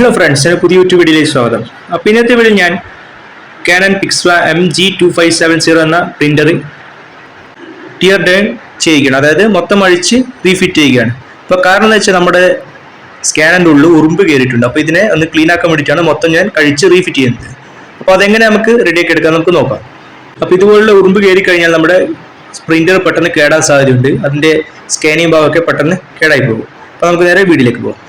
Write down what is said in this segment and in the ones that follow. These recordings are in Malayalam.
ഹലോ ഫ്രണ്ട്സ് എന്റെ പുതിയ യൂട്യൂബ് വീഡിയോയിലേക്ക് സ്വാഗതം. അപ്പോൾ ഇന്നത്തെ വീഡിയോ ഞാൻ Canon Pixma M G two five seven zero എന്ന പ്രിന്റർ ടിയർ ഡേൺ ചെയ്യുകയാണ് അതായത് മൊത്തം അഴിച്ച് റീഫിറ്റ് ചെയ്യുകയാണ്. അപ്പോൾ കാരണം എന്ന് വെച്ചാൽ നമ്മുടെ സ്കാനറിന്റെ ഉള്ളിൽ ഉറുമ്പ് കയറിയിട്ടുണ്ട്. അപ്പോൾ ഇതിനെ ഒന്ന് ക്ലീൻ ആക്കാൻ വേണ്ടിയിട്ടാണ് മൊത്തം ഞാൻ കഴിച്ച് റീഫിറ്റ് ചെയ്യുന്നത്. അപ്പോൾ അതെങ്ങനെ നമുക്ക് റെഡിയാക്കി എടുക്കാം നമുക്ക് നോക്കാം. അപ്പോൾ ഇതുപോലുള്ള ഉറുമ്പ് കയറി കഴിഞ്ഞാൽ നമ്മുടെ പ്രിന്റർ പെട്ടെന്ന് കേടാൻ സാധ്യതയുണ്ട്. അതിന്റെ സ്കാനിങ് ഭാഗമൊക്കെ പെട്ടെന്ന് കേടായി പോകും. അപ്പോൾ നമുക്ക് നേരെ വീട്ടിലേക്ക് പോകാം.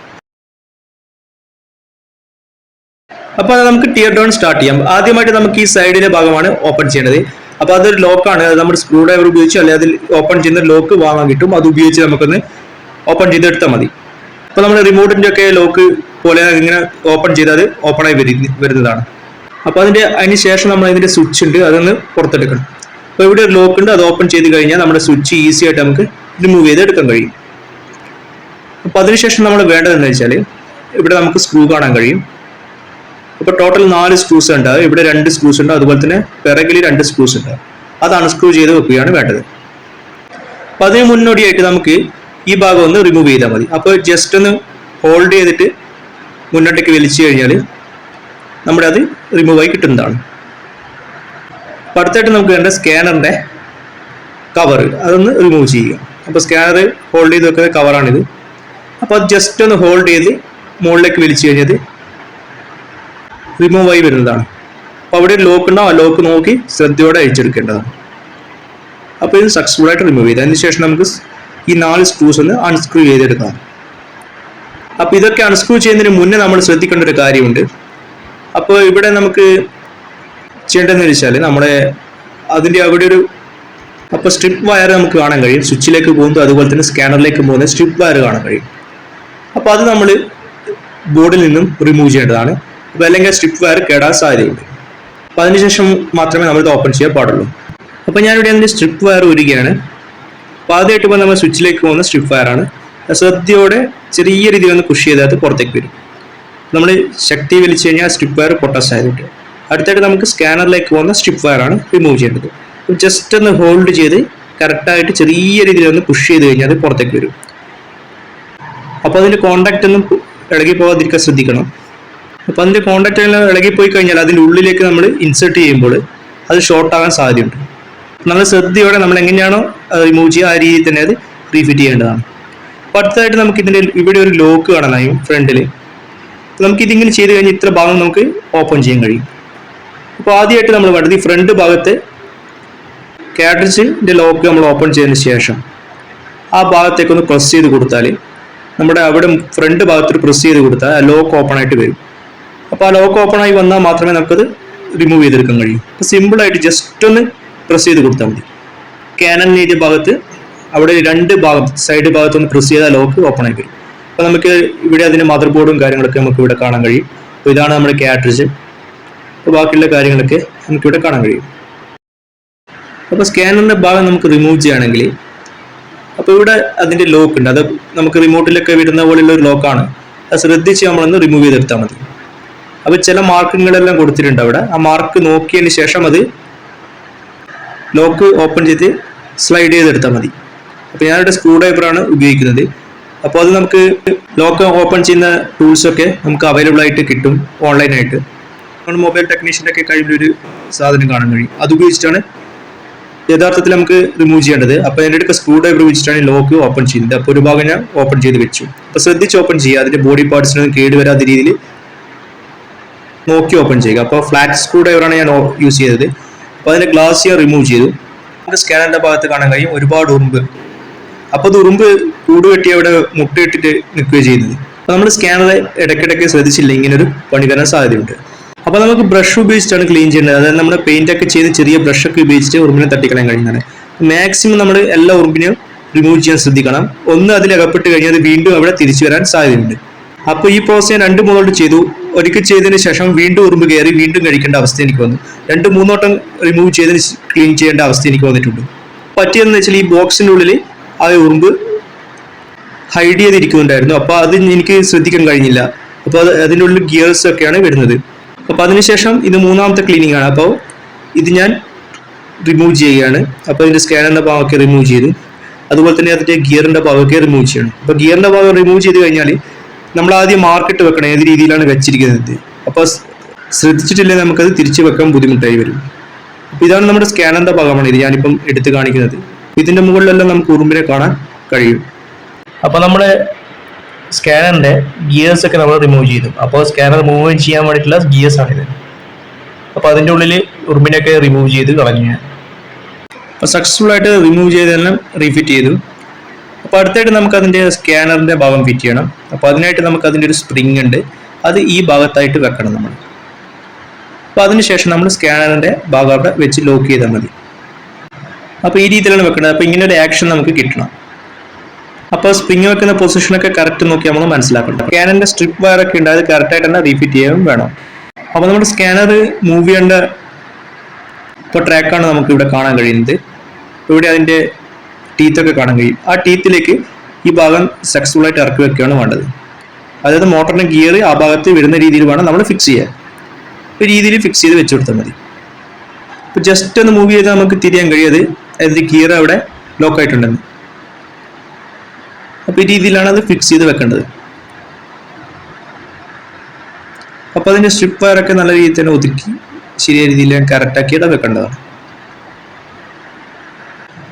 അപ്പോൾ അത് നമുക്ക് ടിയർ ഡൗൺ സ്റ്റാർട്ട് ചെയ്യാം. ആദ്യമായിട്ട് നമുക്ക് ഈ സൈഡിലെ ഭാഗമാണ് ഓപ്പൺ ചെയ്യേണ്ടത്. അപ്പോൾ അതൊരു ലോക്കാണ് അത് നമ്മുടെ സ്ക്രൂ ഡ്രൈവർ ഉപയോഗിച്ച് അല്ലെങ്കിൽ അതിൽ ഓപ്പൺ ചെയ്യുന്ന ലോക്ക് വാങ്ങാൻ കിട്ടും. അത് ഉപയോഗിച്ച് നമുക്കൊന്ന് ഓപ്പൺ ചെയ്തെടുത്താൽ മതി. അപ്പോൾ നമ്മുടെ റിമോട്ടിന്റെ ഒക്കെ ലോക്ക് പോലെ ഇങ്ങനെ ഓപ്പൺ ചെയ്താൽ ആയി വരി വരുന്നതാണ്. അപ്പോൾ അതിന്റെ അതിന് ശേഷം നമ്മൾ അതിന്റെ സ്വിച്ച് ഉണ്ട്. അതൊന്ന് പുറത്തെടുക്കണം. അപ്പോൾ ഇവിടെ ഒരു ലോക്ക് ഉണ്ട്. അത് ഓപ്പൺ ചെയ്ത് കഴിഞ്ഞാൽ നമ്മുടെ സ്വിച്ച് ഈസി ആയിട്ട് നമുക്ക് റിമൂവ് ചെയ്ത് എടുക്കാൻ കഴിയും അപ്പോൾ അതിനുശേഷം നമ്മൾ വേണ്ടതെന്ന് വെച്ചാൽ ഇവിടെ നമുക്ക് സ്ക്രൂ കാണാൻ കഴിയും. അപ്പോൾ ടോട്ടൽ നാല് സ്ക്രൂസ് ഉണ്ട്. ഇവിടെ രണ്ട് സ്ക്രൂസ് ഉണ്ട്. അതുപോലെ തന്നെ പിറകിൽ രണ്ട് സ്ക്രൂസ് ഉണ്ട്. അത് അൺസ്ക്രൂ ചെയ്ത് വെക്കുകയാണ് വേണ്ടത്. അപ്പോൾ അതിന് മുന്നോടിയായിട്ട് നമുക്ക് ഈ ഭാഗം ഒന്ന് റിമൂവ് ചെയ്താൽ മതി. അപ്പോൾ ജസ്റ്റ് ഒന്ന് ഹോൾഡ് ചെയ്തിട്ട് മുന്നോട്ടേക്ക് വലിച്ചു കഴിഞ്ഞാൽ നമ്മുടെ അത് റിമൂവ് ആയി കിട്ടുന്നതാണ്. അപ്പോൾ അടുത്തായിട്ട് നമുക്ക് വേണ്ട സ്കാനറിന്റെ കവർ അതൊന്ന് റിമൂവ് ചെയ്യുക. അപ്പോൾ സ്കാനർ ഹോൾഡ് ചെയ്ത് വെക്കുന്ന കവറാണിത് അപ്പോൾ അത് ജസ്റ്റ് ഒന്ന് ഹോൾഡ് ചെയ്ത് മുകളിലേക്ക് വലിച്ചു കഴിഞ്ഞത് റിമൂവ് ആയി വരുന്നതാണ്. അപ്പോൾ അവിടെ ഒരു ലോക്ക് ഉണ്ടാവും ആ ലോക്ക് നോക്കി ശ്രദ്ധയോടെ അഴിച്ചെടുക്കേണ്ടതാണ്. അപ്പോൾ ഇത് സക്സസ്ഫുൾ ആയിട്ട് റിമൂവ് ചെയ്ത്. അതിന് ശേഷം നമുക്ക് ഈ നാല് സ്ക്രൂസ് ഒന്ന് അൺസ്ക്രൂ ചെയ്തെടുക്കാം. അപ്പോൾ ഇതൊക്കെ അൺസ്ക്രൂ ചെയ്യുന്നതിന് മുന്നേ നമ്മൾ ശ്രദ്ധിക്കേണ്ട ഒരു കാര്യമുണ്ട്. അപ്പോൾ ഇവിടെ നമുക്ക് ചെയ്യേണ്ടതെന്ന് വെച്ചാൽ നമ്മുടെ അതിന്റെ അവിടെ ഒരു അപ്പോൾ സ്ട്രിപ്പ് വയർ നമുക്ക് കാണാൻ കഴിയും. സ്വിച്ചിലേക്ക് പോകുന്നത് അതുപോലെ തന്നെ സ്കാനറിലേക്ക് പോകുന്ന സ്ട്രിപ്പ് വയർ കാണാൻ കഴിയും. അപ്പോൾ അത് നമ്മൾ ബോർഡിൽ നിന്നും റിമൂവ് ചെയ്യേണ്ടതാണ്. അപ്പോൾ അല്ലെങ്കിൽ സ്ട്രിപ്പ് വയർ കേടാൻ സാധ്യതയുണ്ട് അപ്പോൾ അതിനുശേഷം മാത്രമേ നമ്മൾ ഇത് ഓപ്പൺ ചെയ്യാൻ പാടുള്ളൂ. അപ്പോൾ ഞാനിവിടെ അതിന്റെ സ്ട്രിപ്പ് വയർ ഉരുകയാണ് അപ്പോൾ ആദ്യമായിട്ട് ഇപ്പോൾ നമ്മൾ സ്വിച്ചിലേക്ക് പോകുന്ന സ്ട്രിപ്പ് വയറാണ് ശ്രദ്ധയോടെ ചെറിയ രീതിയിൽ ഒന്ന് പുഷ് ചെയ്താൽ പുറത്തേക്ക് വരും. നമ്മൾ ശക്തി വലിച്ചു കഴിഞ്ഞാൽ സ്ട്രിപ്പ് വയർ പൊട്ടാൻ സാധ്യതയുണ്ട്. അടുത്തായിട്ട് നമുക്ക് സ്കാനറിലേക്ക് പോകുന്ന സ്ട്രിപ്പ് വയറാണ് റിമൂവ് ചെയ്യേണ്ടത്. ജസ്റ്റ് ഒന്ന് ഹോൾഡ് ചെയ്ത് കറക്റ്റായിട്ട് ചെറിയ രീതിയിൽ ഒന്ന് പുഷ് ചെയ്ത് കഴിഞ്ഞാൽ അത് പുറത്തേക്ക് വരും. അപ്പോൾ അതിന്റെ കോണ്ടാക്റ്റ് ഒന്നും ഇളകി പോകാതിരിക്കാൻ ശ്രദ്ധിക്കണം. അപ്പോൾ അതിന്റെ ലൈൻ ഇളകി ഇളകിപ്പോയി കഴിഞ്ഞാൽ അതിന്റെ ഉള്ളിലേക്ക് നമ്മൾ ഇൻസേർട്ട് ചെയ്യുമ്പോൾ അത് ഷോർട്ട് ആകാൻ സാധ്യതയുണ്ട്. നമ്മൾ ശ്രദ്ധയോടെ നമ്മൾ എങ്ങനെയാണോ റിമൂവ് ചെയ്യുക ആ രീതിയിൽ തന്നെ അത് റീഫിറ്റ് ചെയ്യേണ്ടതാണ്. അപ്പോൾ അടുത്തതായിട്ട് നമുക്ക് ഇതിന്റെ ഇവിടെ ഒരു ലോക്ക് കാണാനായും ഫ്രണ്ടിൽ നമുക്ക് ഇതിങ്ങനെ ചെയ്ത് കഴിഞ്ഞാൽ ഇത്ര ഭാഗം നമുക്ക് ഓപ്പൺ ചെയ്യാൻ കഴിയും. അപ്പോൾ ആദ്യമായിട്ട് നമ്മൾ വേണ്ടത് ഈ ഫ്രണ്ട് ഭാഗത്ത് കാട്രിജിന്റെ ലോക്ക് നമ്മൾ ഓപ്പൺ ചെയ്തതിന് ശേഷം ആ ഭാഗത്തേക്ക് ഒന്ന് പ്രസ് ചെയ്ത് കൊടുത്താൽ നമ്മുടെ അവിടെ ഫ്രണ്ട് ഭാഗത്ത് പ്രസ് ചെയ്ത് കൊടുത്താൽ ആ ലോക്ക് ഓപ്പൺ ആയിട്ട് വരും. അപ്പോൾ ആ ലോക്ക് ഓപ്പൺ ആയി വന്നാൽ മാത്രമേ നമുക്കത് റിമൂവ് ചെയ്തെടുക്കാൻ കഴിയൂ. അപ്പോൾ സിമ്പിളായിട്ട് ജസ്റ്റ് ഒന്ന് പ്രസ് ചെയ്ത് കൊടുത്താൽ മതി. ക്യാനൻ ഭാഗത്ത് അവിടെ രണ്ട് ഭാഗം സൈഡ് ഭാഗത്ത് ഒന്ന് പ്രസ് ചെയ്താൽ ലോക്ക് ഓപ്പൺ ആയി വരും. അപ്പോൾ നമുക്ക് ഇവിടെ അതിന്റെ മദർ ബോർഡും കാര്യങ്ങളൊക്കെ നമുക്ക് ഇവിടെ കാണാൻ കഴിയും. അപ്പോൾ ഇതാണ് നമ്മുടെ കാട്രിജ് അപ്പോൾ ബാക്കിയുള്ള കാര്യങ്ങളൊക്കെ നമുക്കിവിടെ കാണാൻ കഴിയും. അപ്പോൾ സ്കാനറിന്റെ ഭാഗം നമുക്ക് റിമൂവ് ചെയ്യുകയാണെങ്കിൽ അപ്പോൾ ഇവിടെ അതിന്റെ ലോക്ക് ഉണ്ട്. അത് നമുക്ക് റിമോട്ടിലൊക്കെ വിടുന്ന പോലെയുള്ള ഒരു ലോക്കാണ് അത് ശ്രദ്ധിച്ച് നമ്മളൊന്ന് റിമൂവ് ചെയ്തെടുത്താൽ മതി. അപ്പോൾ ചില മാർക്കുകളെല്ലാം കൊടുത്തിട്ടുണ്ട് അവിടെ. ആ മാർക്ക് നോക്കിയതിന് ശേഷം അത് ലോക്ക് ഓപ്പൺ ചെയ്ത് സ്ലൈഡ് ചെയ്തെടുത്താൽ മതി. അപ്പോൾ ഞാനിവിടെ സ്ക്രൂ ഡ്രൈവറാണ് ഉപയോഗിക്കുന്നത്. അപ്പോൾ അത് നമുക്ക് ലോക്ക് ഓപ്പൺ ചെയ്യുന്ന ടൂൾസൊക്കെ നമുക്ക് അവൈലബിൾ ആയിട്ട് കിട്ടും ഓൺലൈനായിട്ട് നമ്മൾ മൊബൈൽ ടെക്നീഷ്യന്റെ ഒക്കെ കഴിവിലൊരു സാധനം കാണാൻ കഴിയും. അത് ഉപയോഗിച്ചിട്ടാണ് യഥാർത്ഥത്തിൽ നമുക്ക് റിമൂവ് ചെയ്യേണ്ടത്. അപ്പോൾ എന്റെ അടുക്ക സ്ക്രൂ ഡ്രൈവർ ഉപയോഗിച്ചിട്ടാണ് ലോക്ക് ഓപ്പൺ ചെയ്യുന്നത്. അപ്പോൾ ഒരു ഭാഗം ഞാൻ ഓപ്പൺ ചെയ്ത് വെച്ചു. അപ്പോൾ ശ്രദ്ധിച്ച് ഓപ്പൺ ചെയ്യുക. അതിന്റെ ബോഡി പാർട്സിനൊന്നും കേടുവരാത്ത രീതിയിൽ നോക്കി ഓപ്പൺ ചെയ്യുക. അപ്പോൾ ഫ്ലാറ്റ് സ്ക്രൂ ഡ്രൈവറാണ് ഞാൻ യൂസ് ചെയ്തത്. അപ്പോൾ അതിന്റെ ഗ്ലാസ് ഞാൻ റിമൂവ് ചെയ്തു. നമുക്ക് സ്കാനറിന്റെ ഭാഗത്ത് കാണാൻ കഴിയും. ഒരുപാട് ഉറുമ്പ്. അപ്പോൾ അത് ഉറുമ്പ് കൂട് കെട്ടി അവിടെ മുട്ടയിട്ടിട്ട് നിൽക്കുകയും ചെയ്യുന്നത്. അപ്പോൾ നമ്മൾ സ്കാനറെ ഇടയ്ക്കിടയ്ക്ക് ശ്രദ്ധിച്ചില്ല? ഇങ്ങനെ ഒരു പണി വരാൻ സാധ്യതയുണ്ട്. അപ്പോൾ നമുക്ക് ബ്രഷ് ഉപയോഗിച്ചിട്ടാണ് ക്ലീൻ ചെയ്യേണ്ടത് അതായത് നമ്മുടെ പെയിന്റ് ഒക്കെ ചെയ്ത് ചെറിയ ബ്രഷ് ഒക്കെ ഉപയോഗിച്ചിട്ട് ഉറുമ്പിനെ തട്ടിക്കളയാൻ കഴിയുന്നതാണ്. മാക്സിമം നമ്മൾ എല്ലാ ഉറുമ്പിനെയും റിമൂവ് ചെയ്യാൻ ശ്രദ്ധിക്കണം. ഒന്ന് അതിൽ അകപ്പെട്ട് കഴിഞ്ഞാൽ വീണ്ടും അവിടെ തിരിച്ചു വരാൻ സാധ്യതയുണ്ട്. അപ്പോൾ ഈ പ്രോസസ് ഞാൻ രണ്ട് മൂന്നോട്ട് ചെയ്തു. ഒരിക്കൽ ചെയ്തതിന് ശേഷം വീണ്ടും ഉറുമ്പ് കയറി വീണ്ടും കഴിക്കേണ്ട അവസ്ഥ എനിക്ക് വന്നു. രണ്ട് മൂന്നോട്ടം റിമൂവ് ചെയ്തതിന് ക്ലീൻ ചെയ്യേണ്ട അവസ്ഥ എനിക്ക് വന്നിട്ടുണ്ട്. പറ്റിയതെന്ന് വെച്ചാൽ ഈ ബോക്സിന്റെ ഉള്ളിൽ ആ ഉറുമ്പ് ഹൈഡ് ചെയ്തിരിക്കുന്നുണ്ടായിരുന്നു. അപ്പോൾ അത് എനിക്ക് ശ്രദ്ധിക്കാൻ കഴിഞ്ഞില്ല. അപ്പോൾ അത് അതിന്റെ ഉള്ളിൽ ഗിയേഴ്സ് ഒക്കെയാണ് വരുന്നത്. അപ്പോൾ അതിനുശേഷം ഇത് മൂന്നാമത്തെ ക്ലീനിങ് ആണ്. അപ്പോൾ ഇത് ഞാൻ റിമൂവ് ചെയ്യുകയാണ്. അപ്പോൾ ഇതിന്റെ സ്കാനറിന്റെ ഭാഗമൊക്കെ റിമൂവ് ചെയ്തു. അതുപോലെ തന്നെ അതിന്റെ ഗിയറിന്റെ ഭാഗമൊക്കെ റിമൂവ് ചെയ്യണം. അപ്പോൾ ഗിയറിന്റെ ഭാഗം റിമൂവ് ചെയ്ത് കഴിഞ്ഞാൽ നമ്മൾ ആദ്യം മാർക്കറ്റ് വെക്കണം. ഏത് രീതിയിലാണ് വെച്ചിരിക്കുന്നത്? അപ്പോൾ ശ്രദ്ധിച്ചിട്ടില്ലെങ്കിൽ നമുക്കത്? തിരിച്ചു വെക്കാൻ ബുദ്ധിമുട്ടായി വരും. അപ്പോൾ ഇതാണ് നമ്മുടെ സ്കാനറിന്റെ ഭാഗമാണ് ഇത് ഞാനിപ്പം എടുത്ത് കാണിക്കുന്നത്. ഇതിന്റെ മുകളിലെല്ലാം നമുക്ക് ഉറുമ്പിനെ കാണാൻ കഴിയും. അപ്പോൾ നമ്മൾ സ്കാനറിന്റെ ഗിയേഴ്സ് ഒക്കെ നമ്മൾ റിമൂവ് ചെയ്തു. അപ്പോൾ സ്കാനർ മൂവ് ചെയ്യാൻ വേണ്ടിയിട്ടുള്ള ഗിയേഴ്സ് ആണിത് അപ്പോൾ അതിന്റെ ഉള്ളിൽ ഉറുമ്പിനെയൊക്കെ റിമൂവ് ചെയ്ത് കളഞ്ഞു അപ്പോൾ സക്സസ്ഫുൾ ആയിട്ട് റിമൂവ് ചെയ്തെല്ലാം റീഫിറ്റ് ചെയ്തു. അപ്പോൾ അടുത്തായിട്ട് നമുക്ക് അതിന്റെ സ്കാനറിന്റെ ഭാഗം ഫിറ്റ് ചെയ്യണം. അപ്പോൾ അതിനായിട്ട് നമുക്ക് അതിന്റെ ഒരു സ്പ്രിങ് ഉണ്ട്. അത് ഈ ഭാഗത്തായിട്ട് വെക്കണം നമ്മൾ. അപ്പോൾ അതിനുശേഷം നമ്മൾ സ്കാനറിന്റെ ഭാഗം അവിടെ വെച്ച് ലോക്ക് ചെയ്താൽ മതി. അപ്പോൾ ഈ രീതിയിലാണ് വെക്കേണ്ടത് അപ്പോൾ ഇങ്ങനെ ഒരു ആക്ഷൻ നമുക്ക് കിട്ടണം. അപ്പോൾ സ്പ്രിങ് വെക്കുന്ന പൊസിഷനൊക്കെ കറക്റ്റ് നോക്കി നമ്മൾ മനസ്സിലാക്കണം സ്കാനറിന്റെ സ്ട്രിപ്പ് വയറൊക്കെ ഉണ്ട് അത് കറക്റ്റായിട്ട് തന്നെ റീഫിറ്റ് ചെയ്യാൻ വേണം. അപ്പോൾ നമ്മുടെ സ്കാനർ മൂവ് ചെയ്യേണ്ട ഇപ്പോൾ ട്രാക്കാണ് നമുക്ക് ഇവിടെ കാണാൻ കഴിയുന്നത്. ഇവിടെ അതിന്റെ ടീത്തൊക്കെ കാണാൻ കഴിയും. ആ ടീത്തിലേക്ക് ഈ ഭാഗം സക്സസ്ഫുൾ ആയിട്ട് ഇറക്കി വെക്കുകയാണ് വേണ്ടത്. അതായത് മോട്ടറിന്റെ ഗിയർ ആ ഭാഗത്ത് വരുന്ന രീതിയിൽ വേണം നമ്മൾ ഫിക്സ് ചെയ്യാൻ. ഒരു രീതിയിൽ ഫിക്സ് ചെയ്ത് വെച്ച് കൊടുത്താൽ മതി. ഇപ്പോൾ ജസ്റ്റ് ഒന്ന് മൂവ് ചെയ്താൽ നമുക്ക് തിരിയാൻ കഴിയത് അതിന്റെ ഗിയർ അവിടെ ലോക്ക് ആയിട്ടുണ്ടെന്ന്. അപ്പോൾ ഈ രീതിയിലാണ് അത് ഫിക്സ് ചെയ്ത് വെക്കേണ്ടത്. അപ്പോൾ അതിന്റെ സ്ട്രിപ്പ് വയറൊക്കെ നല്ല രീതിയിൽ തന്നെ ഒതുക്കി ശരിയായ രീതിയിൽ കറക്റ്റ് ആക്കിയിട്ട് വെക്കേണ്ടതാണ്.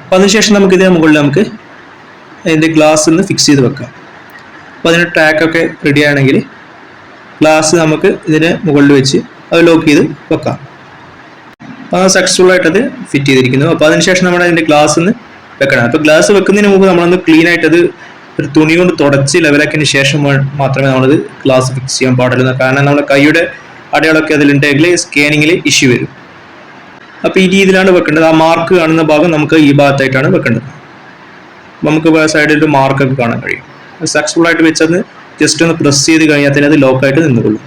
അപ്പോൾ അതിനുശേഷം നമുക്ക് ഇതിന് മുകളിൽ നമുക്ക് അതിന്റെ ഗ്ലാസ് ഒന്ന് ഫിക്സ് ചെയ്ത് വെക്കാം. അപ്പോൾ അതിന്റെ ട്രാക്കൊക്കെ റെഡി ആണെങ്കിൽ ഗ്ലാസ് നമുക്ക് ഇതിന് മുകളിൽ വെച്ച് അത് ലോക്ക് ചെയ്ത് വെക്കാം. അപ്പോൾ അത് സക്സസ്ഫുൾ ആയിട്ട് അത് ഫിറ്റ് ചെയ്തിരിക്കുന്നു. അപ്പോൾ അതിനുശേഷം നമ്മൾ അതിന്റെ ഗ്ലാസ് ഒന്ന് വെക്കണം. അപ്പോൾ ഗ്ലാസ് വെക്കുന്നതിന് മുമ്പ് നമ്മളൊന്ന് ക്ലീൻ ആയിട്ട് അത് ഒരു തുണി കൊണ്ട് തുടച്ച് ലെവലാക്കിയതിന് ശേഷം മാത്രമേ നമ്മളത് ഗ്ലാസ് ഫിക്സ് ചെയ്യാൻ പാടുള്ളൂ. കാരണം നമ്മുടെ കൈയുടെ അടയാളമൊക്കെ അതിലുണ്ടെങ്കിൽ സ്കാനിങ്ങിൽ ഇഷ്യൂ വരും. അപ്പോൾ ഈ രീതിയിലാണ് വെക്കേണ്ടത്. ആ മാർക്ക് കാണുന്ന ഭാഗം നമുക്ക് ഈ ഭാഗത്തായിട്ടാണ് വെക്കേണ്ടത്. നമുക്ക് സൈഡിൽ ഒരു മാർക്കൊക്കെ കാണാൻ കഴിയും. സക്സസ്ഫുൾ ആയിട്ട് വെച്ചത് ജസ്റ്റ് ഒന്ന് പ്രസ് ചെയ്ത് കഴിഞ്ഞാൽ തന്നെ അത് ലോക്കായിട്ട് നിന്നുകൊള്ളും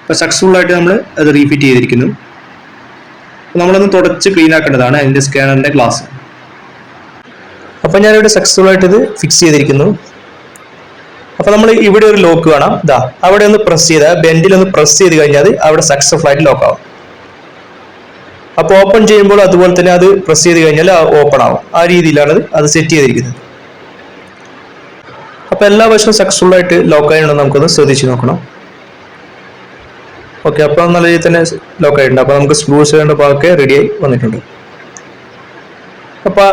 അപ്പോൾ സക്സസ്ഫുൾ ആയിട്ട് നമ്മൾ അത് റീഫിറ്റ് ചെയ്തിരിക്കുന്നു. നമ്മളൊന്ന് തുടച്ച് ക്ലീൻ ആക്കേണ്ടതാണ് അതിന്റെ സ്കാനറിന്റെ ഗ്ലാസ് അപ്പോൾ ഞാനിവിടെ സക്സസ്ഫുൾ ആയിട്ട് ഇത് ഫിക്സ് ചെയ്തിരിക്കുന്നു. അപ്പോൾ നമ്മൾ ഇവിടെ ഒരു ലോക്ക് കാണാം. ഇതാ അവിടെ ഒന്ന് പ്രസ് ചെയ്താൽ ബെൻഡിൽ ഒന്ന് പ്രസ് ചെയ്ത് കഴിഞ്ഞാൽ അവിടെ സക്സസ്ഫുൾ ആയിട്ട് ലോക്ക് ആവും. അപ്പോൾ ഓപ്പൺ ചെയ്യുമ്പോൾ അതുപോലെ തന്നെ അത് പ്രസ് ചെയ്ത് കഴിഞ്ഞാൽ ഓപ്പൺ ആവും. ആ രീതിയിലാണ് അത് സെറ്റ് ചെയ്തിരിക്കുന്നത്. അപ്പോൾ എല്ലാ വശവും സക്സസ്ഫുൾ ആയിട്ട് ലോക്ക് ആയിട്ടുണ്ടോ നമുക്കൊന്ന് ശ്രദ്ധിച്ചു നോക്കണം. ഓക്കെ അപ്പോൾ നല്ല രീതിയിൽ തന്നെ ലോക്ക് ആയിട്ടുണ്ട്. അപ്പോൾ നമുക്ക് സ്ക്രൂസ് വേണ്ട ഭാഗമൊക്കെ റെഡിയായി വന്നിട്ടുണ്ട്. അപ്പൊ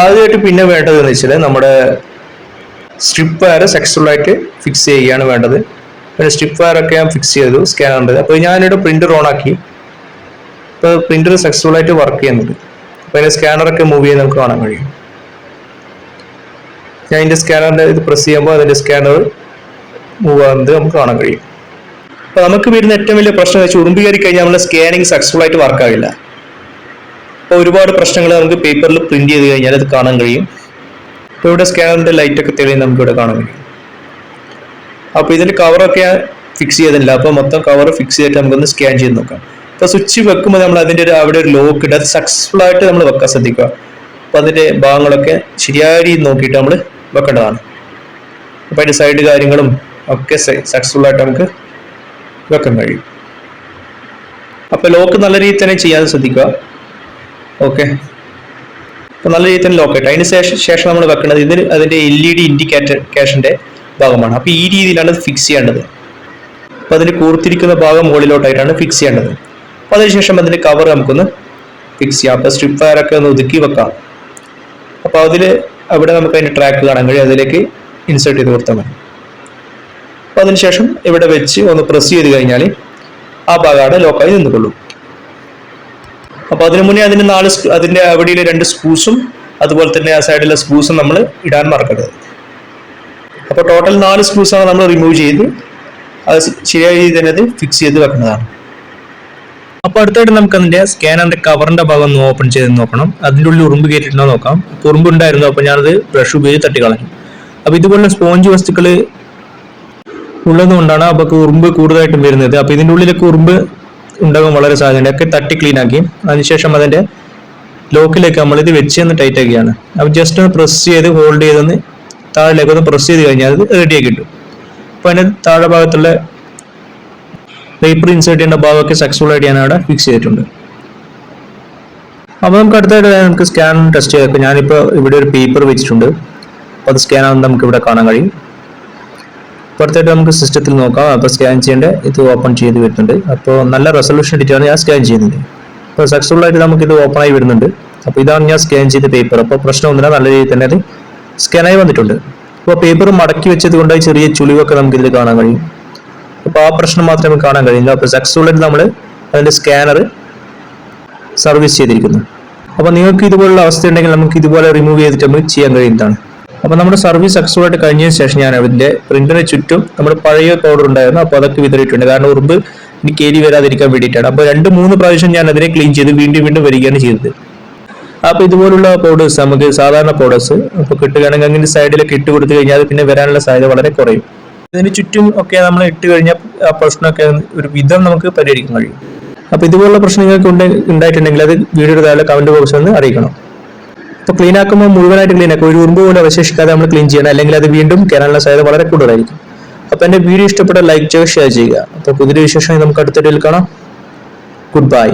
ആദ്യമായിട്ട് പിന്നെ വേണ്ടത് എന്ന് വെച്ചാൽ നമ്മുടെ സ്ട്രിപ്പ് വയർ സക്സസ്ഫുൾ ആയിട്ട് ഫിക്സ് ചെയ്യുകയാണ് വേണ്ടത്. പിന്നെ സ്ട്രിപ്പ് വയർ ഒക്കെ ഞാൻ ഫിക്സ് ചെയ്തു സ്കാനറിന്റെ അപ്പോൾ ഞാനിവിടെ പ്രിന്റർ ഓൺ ആക്കി. ഇപ്പോൾ പ്രിന്റർ സക്സസ്ഫുൾ ആയിട്ട് വർക്ക് ചെയ്യുന്നുണ്ട്. അപ്പോൾ അതിന്റെ സ്കാനറൊക്കെ മൂവ് ചെയ്യാൻ നമുക്ക് കാണാൻ കഴിയും. ഞാൻ അതിന്റെ സ്കാനറിന്റെ ഇത് പ്രസ് ചെയ്യുമ്പോൾ അതിന്റെ സ്കാനർ മൂവ് ആകുന്നത് നമുക്ക് കാണാൻ കഴിയും. അപ്പോൾ നമുക്ക് വരുന്ന ഏറ്റവും വലിയ പ്രശ്നം വെച്ചാൽ ഉറുമ്പ് കയറി കഴിഞ്ഞാൽ നമ്മുടെ സ്കാനിങ് സക്സസ്ഫുൾ ആയിട്ട് വർക്ക് ആവില്ല. അപ്പോൾ ഒരുപാട് പ്രശ്നങ്ങൾ നമുക്ക് പേപ്പറിൽ പ്രിന്റ് ചെയ്ത് കഴിഞ്ഞാൽ അത് കാണാൻ കഴിയും. ഇപ്പോൾ ഇവിടെ സ്കാനറിന്റെ ലൈറ്റ് ഒക്കെ തെളിയും നമുക്ക് ഇവിടെ കാണാൻ കഴിയും. അപ്പോൾ ഇതിൽ കവറൊക്കെ ഫിക്സ് ചെയ്തിട്ടില്ല. അപ്പോൾ മൊത്തം കവർ ഫിക്സ് ചെയ്തിട്ട് നമുക്കൊന്ന് സ്കാൻ ചെയ്ത് നോക്കാം. അപ്പോൾ സ്വിച്ച് വെക്കുമ്പോൾ നമ്മൾ അതിന്റെ ഒരു അവിടെ ഒരു ലോക്ക് ഇട്ട് അത് സക്സസ്ഫുൾ ആയിട്ട് നമ്മൾ വെക്കാൻ ശ്രദ്ധിക്കുക. അപ്പോൾ അതിന്റെ ഭാഗങ്ങളൊക്കെ ശരിയായ രീതിയിൽ നോക്കിയിട്ട് നമ്മൾ വെക്കേണ്ടതാണ്. അപ്പോൾ അതിന്റെ സൈഡ് കാര്യങ്ങളും ഒക്കെ സക്സസ്ഫുൾ ആയിട്ട് നമുക്ക് വെക്കാൻ കഴിയും. അപ്പോൾ ലോക്ക് നല്ല രീതിയിൽ തന്നെ ചെയ്യാൻ ശ്രദ്ധിക്കുക. ഓക്കെ അപ്പോൾ നല്ല രീതിയിൽ തന്നെ ലോക്ക് ആയിട്ട് അതിന് ശേഷം ശേഷം നമ്മൾ വെക്കേണ്ടത് ഇതിന് അതിന്റെ എൽ ഇ ഡി ഇൻഡിക്കേറ്റേഷന്റെ ഭാഗമാണ്. അപ്പോൾ ഈ രീതിയിലാണ് ഫിക്സ് ചെയ്യേണ്ടത്. അപ്പോൾ അതിന് കൂർത്തിരിക്കുന്ന ഭാഗം മുകളിലോട്ടായിട്ടാണ് ഫിക്സ് ചെയ്യേണ്ടത്. അപ്പോൾ അതിനുശേഷം അതിന്റെ കവർ നമുക്കൊന്ന് ഫിക്സ് ചെയ്യാം. അപ്പോൾ സ്ട്രിപ്പ് വയറൊക്കെ ഒന്ന് ഒതുക്കി വെക്കാം. അപ്പോൾ അതിൽ അവിടെ നമുക്ക് അതിന്റെ ട്രാക്ക് കാണാൻ കഴിയും. അതിലേക്ക് ഇൻസേർട്ട് ചെയ്ത് കൊടുത്താൽ മതി. അപ്പോൾ അതിനുശേഷം ഇവിടെ വെച്ച് ഒന്ന് പ്രസ് ചെയ്ത് കഴിഞ്ഞാൽ ആ ഭാഗമാണ് ലോക്കായി നിന്നുകൊള്ളും. അപ്പോൾ അതിനു മുന്നേ അതിന് നാല് അതിന്റെ അവിടെയിലെ രണ്ട് സ്ക്രൂസും അതുപോലെ തന്നെ ആ സൈഡിലെ സ്ക്രൂസും നമ്മൾ ഇടാൻ മറക്കരുത്. അപ്പോൾ ടോട്ടൽ നാല് സ്ക്രൂസാണ് നമ്മൾ റിമൂവ് ചെയ്ത് അത് ശരിയായ തന്നെ ഫിക്സ് ചെയ്ത് വെക്കുന്നതാണ്. അപ്പൊ അടുത്തായിട്ട് നമുക്ക് അതിന്റെ സ്കാനറിന്റെ കവറിന്റെ ഭാഗം ഒന്ന് ഓപ്പൺ ചെയ്ത് നോക്കണം. അതിന്റെ ഉള്ളിൽ ഉറുമ്പ് കയറ്റിട്ടുണ്ടോ നോക്കാം. ഉറുമ്പ് ഉണ്ടായിരുന്നു അപ്പൊ ഞാനത് ബ്രഷ് ഉപയോഗിച്ച് തട്ടിക്കളഞ്ഞു. അപ്പൊ ഇതുപോലെ സ്പോഞ്ച് വസ്തുക്കൾ ഉള്ളതുകൊണ്ടാണ് അപ്പൊ ഉറുമ്പ് കൂടുതലായിട്ടും വരുന്നത്. അപ്പൊ ഇതിന്റെ ഉള്ളിലൊക്കെ ഉറുമ്പ് ഉണ്ടാകാൻ വളരെ സാധ്യതയുണ്ട്. ഒക്കെ തട്ടി ക്ലീൻ ആക്കി. അതിനുശേഷം അതിന്റെ ലോക്കിലേക്ക് നമ്മൾ ഇത് വെച്ച് ഒന്ന് ടൈറ്റ് ആക്കിയാണ്. അപ്പൊ ജസ്റ്റ് ഒന്ന് പ്രസ് ചെയ്ത് ഹോൾഡ് ചെയ്തൊന്ന് താഴേക്ക് ഒന്ന് പ്രസ് ചെയ്ത് കഴിഞ്ഞാൽ അത് റെഡിയാക്കി കിട്ടും. അപ്പൊ അതിന്റെ താഴെ ഭാഗത്തുള്ള പേപ്പർ ഇൻസേർട്ട് ചെയ്യേണ്ട ഭാഗമൊക്കെ സക്സസ്ഫുൾ ആയിട്ട് ഞാൻ അവിടെ ഫിക്സ് ചെയ്തിട്ടുണ്ട്. അപ്പോൾ നമുക്ക് അടുത്തായിട്ട് നമുക്ക് സ്കാൻ ടെസ്റ്റ് ചെയ്യാം. അപ്പോൾ ഞാനിപ്പോൾ ഇവിടെ ഒരു പേപ്പർ വെച്ചിട്ടുണ്ട്. അപ്പോൾ അത് സ്കാൻ ആകുന്നത് നമുക്ക് ഇവിടെ കാണാൻ കഴിയും. അടുത്തായിട്ട് നമുക്ക് സിസ്റ്റത്തിൽ നോക്കാം. അപ്പോൾ സ്കാൻ ചെയ്യേണ്ട ഇത് ഓപ്പൺ ചെയ്ത് വരുന്നുണ്ട്. അപ്പോൾ നല്ല റെസൊല്യൂഷൻ ഇട്ടിട്ടാണ് ഞാൻ സ്കാൻ ചെയ്യുന്നത്. അപ്പോൾ സക്സസ്ഫുൾ ആയിട്ട് നമുക്ക് ഇത് ഓപ്പൺ ആയി വരുന്നുണ്ട്. അപ്പോൾ ഇതാണ് ഞാൻ സ്കാൻ ചെയ്ത പേപ്പർ അപ്പോൾ പ്രശ്നമൊന്നുമില്ല നല്ല രീതിയിൽ തന്നെ അത് സ്കാനായി വന്നിട്ടുണ്ട്. അപ്പോൾ പേപ്പർ മടക്കി വെച്ചത് കൊണ്ട് ചെറിയ ചുളിവൊക്കെ നമുക്ക് ഇതിൽ കാണാൻ കഴിയും. അപ്പോൾ ആ പ്രശ്നം മാത്രമേ കാണാൻ കഴിയില്ല അപ്പോൾ ആയിട്ട് നമ്മൾ അതിന്റെ സ്കാനർ സർവീസ് ചെയ്തിരിക്കുന്നു. അപ്പോൾ നിങ്ങൾക്ക് ഇതുപോലുള്ള അവസ്ഥ ഉണ്ടെങ്കിൽ നമുക്ക് ഇതുപോലെ റിമൂവ് ചെയ്തിട്ട് നമുക്ക് ചെയ്യാൻ കഴിയുന്നതാണ്. അപ്പോൾ നമ്മുടെ സർവീസ് സക്സസ്ഫുള്ളായിട്ട് കഴിഞ്ഞതിന് ശേഷം ഞാൻ അതിന്റെ പ്രിന്റിന് ചുറ്റും നമ്മുടെ പഴയ പൗഡർ ഉണ്ടായിരുന്നു. അപ്പോൾ അതൊക്കെ വിതറിയിട്ടുണ്ട്. കാരണം ഉറുമ്പ് ഇനി കേരി വരാതിരിക്കാൻ വേണ്ടിയിട്ടാണ്. അപ്പോൾ രണ്ട് മൂന്ന് പ്രാവശ്യം ഞാൻ അതിനെ ക്ലീൻ ചെയ്ത് വീണ്ടും വീണ്ടും വരികയാണ് ചെയ്തത്. അപ്പോൾ ഇതുപോലുള്ള പൗഡേഴ്സ് നമുക്ക് സാധാരണ പൗഡേഴ്സ് അപ്പോൾ കിട്ടുകയാണെങ്കിൽ അങ്ങനെ സൈഡിലൊക്കെ ഇട്ട് കൊടുത്തു കഴിഞ്ഞാൽ പിന്നെ വരാനുള്ള സാധ്യത വളരെ കുറയും. ഇതിന് ചുറ്റും ഒക്കെ നമ്മൾ ഇട്ട് കഴിഞ്ഞാൽ ആ പ്രശ്നമൊക്കെ ഒരു വിധം നമുക്ക് പരിഹരിക്കാൻ കഴിയും. അപ്പോൾ ഇതുപോലുള്ള പ്രശ്നങ്ങൾക്ക് ഉണ്ട് ഉണ്ടായിട്ടുണ്ടെങ്കിൽ അത് വീഡിയോയുടെ താഴെ കമന്റ് ബോക്സിൽ നിന്ന് അറിയിക്കണം. അപ്പോൾ ക്ലീൻ ആക്കുമ്പോൾ മുഴുവനായിട്ട് ക്ലീൻ ആക്കും ഒരു ഉറുമ്പ് പോലും അവശേഷിക്കാതെ നമ്മൾ ക്ലീൻ ചെയ്യണം. അല്ലെങ്കിൽ അത് വീണ്ടും കയറാനുള്ള സാധ്യത വളരെ കൂടുതലായിരിക്കും. അപ്പോൾ എന്റെ വീഡിയോ ഇഷ്ടപ്പെട്ട ലൈക്ക് ചെയ്യുക ഷെയർ ചെയ്യുക. അപ്പോൾ പുതിയൊരു വിശേഷം നമുക്ക് അടുത്ത വീഡിയോയിൽ കാണാം. Good bye